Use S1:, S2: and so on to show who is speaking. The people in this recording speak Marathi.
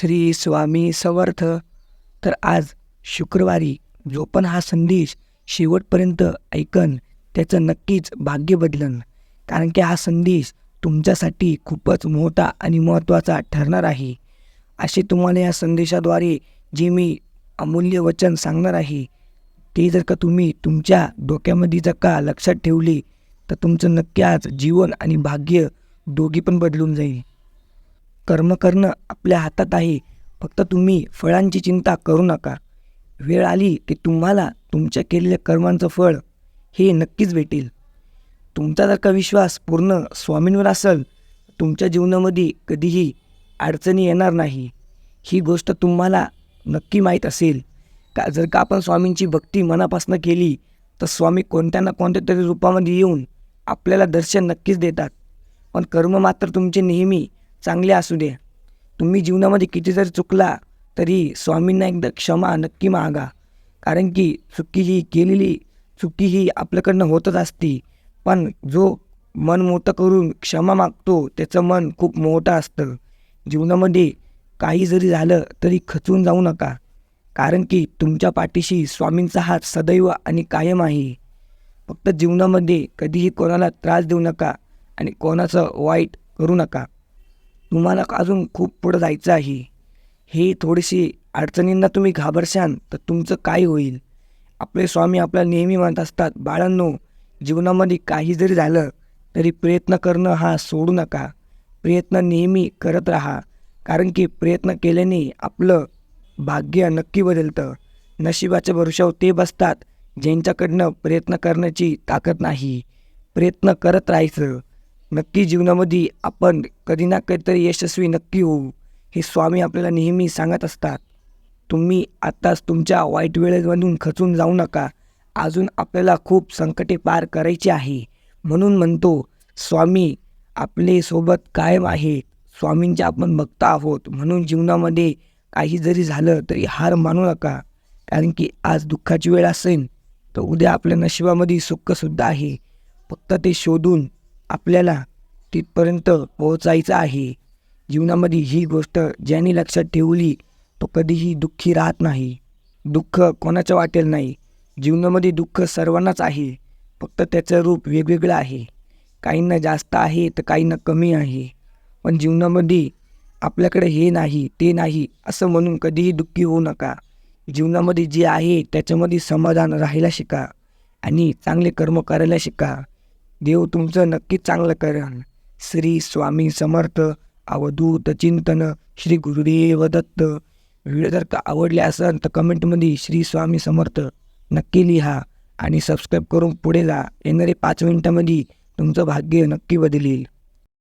S1: श्री स्वामी समर्थ. तर आज शुक्रवारी जो पण हा संदेश शेवटपर्यंत ऐकन त्याचं नक्कीच भाग्य बदलन. कारण की हा संदेश तुमच्यासाठी खूपच मोठा आणि महत्त्वाचा ठरणार आहे. असे तुम्हाला या संदेशाद्वारे जे मी अमूल्य वचन सांगणार आहे ते जर का तुम्ही तुमच्या डोक्यामध्ये जर का लक्षात ठेवले तर तुमचं नक्की आज जीवन आणि भाग्य दोघी पण बदलून जाईल. कर्म करणं आपल्या हातात आहे. फक्त तुम्ही फळांची चिंता करू नका. वेळ आली की तुम्हाला तुमच्या केलेल्या कर्मांचं फळ हे नक्कीच भेटेल. तुमचा जर का विश्वास पूर्ण स्वामींवर असेल तुमच्या जीवनामध्ये कधीही अडचणी येणार नाही. ही गोष्ट तुम्हाला नक्की माहीत असेल. का जर का आपण स्वामींची भक्ती मनापासून केली तर स्वामी कोणत्या ना कोणत्या तरी रूपामध्ये येऊन आपल्याला दर्शन नक्कीच देतात. पण कर्म मात्र तुमचे नेहमी चांगले असू दे. तुम्ही जीवनामध्ये किती जरी चुकला तरी स्वामींना एकदा क्षमा नक्की मागा. कारण की चुकी ही केलेली चुकी ही आपल्याकडनं होतच असते. पण जो मन मोठं करून क्षमा मागतो त्याचं मन खूप मोठं असतं. जीवनामध्ये काही जरी झालं तरी खचून जाऊ नका. कारण की तुमच्या पाठीशी स्वामींचा हात सदैव आणि कायम आहे. फक्त जीवनामध्ये कधीही कोणाला त्रास देऊ नका आणि कोणाचं वाईट करू नका. तुम्हाला अजून खूप पुढं जायचं आहे. हे थोडीशी अडचणींना तुम्ही घाबरशान तर तुमचं काय होईल? आपले स्वामी आपल्याला नेहमी म्हणत असतात बाळांनो जीवनामध्ये काही जरी झालं तरी प्रयत्न करणं हा सोडू नका. प्रयत्न नेहमी करत राहा. कारण की प्रयत्न केल्याने आपलं भाग्य नक्की बदलतं. नशिबाच्या भरोशावर ते बसतात ज्यांच्याकडनं प्रयत्न करण्याची ताकद नाही. प्रयत्न करत राहायचं. नक्की जीवनामध्ये आपण कधी ना कधीतरी यशस्वी नक्की होऊ हे स्वामी आपल्याला नेहमी सांगत असतात. तुम्ही आत्ताच तुमच्या वाईट वेळेमधून खचून जाऊ नका. अजून आपल्याला खूप संकटे पार करायची आहे. म्हणून म्हणतो स्वामी आपले सोबत कायम आहे. स्वामींचे आपण भक्त आहोत. म्हणून जीवनामध्ये काही जरी झालं तरी हार मानू नका. कारण की आज दुःखाची वेळ असेल तर उद्या आपल्या नशिबामध्ये सुखसुद्धा आहे. फक्त ते शोधून आपल्याला तिथपर्यंत पोहोचायचं आहे. जीवनामध्ये ही गोष्ट ज्याने लक्षात ठेवली तो कधीही दुःखी राहत नाही. दुःख कोणाचं वाटेल नाही. जीवनामध्ये दुःख सर्वांनाच आहे. फक्त त्याचं रूप वेगवेगळं आहे. काहींना जास्त आहे तर काहींना कमी आहे. पण जीवनामध्ये आपल्याकडे हे नाही ते नाही असं म्हणून कधीही दुःखी होऊ नका. जीवनामध्ये जे आहे त्याच्यामध्ये समाधान राहायला शिका आणि चांगले कर्म करायला शिका. देव तुमचं नक्कीच चांगलं करेल श्री स्वामी समर्थ अवधूत चिंतन श्री गुरुदेव दत्त. व्हिडिओ जर का आवडले असेल तर कमेंटमध्ये श्री स्वामी समर्थ नक्की लिहा आणि सबस्क्राईब करून पुढे जा. येणारे पाच मिनटामध्ये तुमचं भाग्य नक्की बदलेल.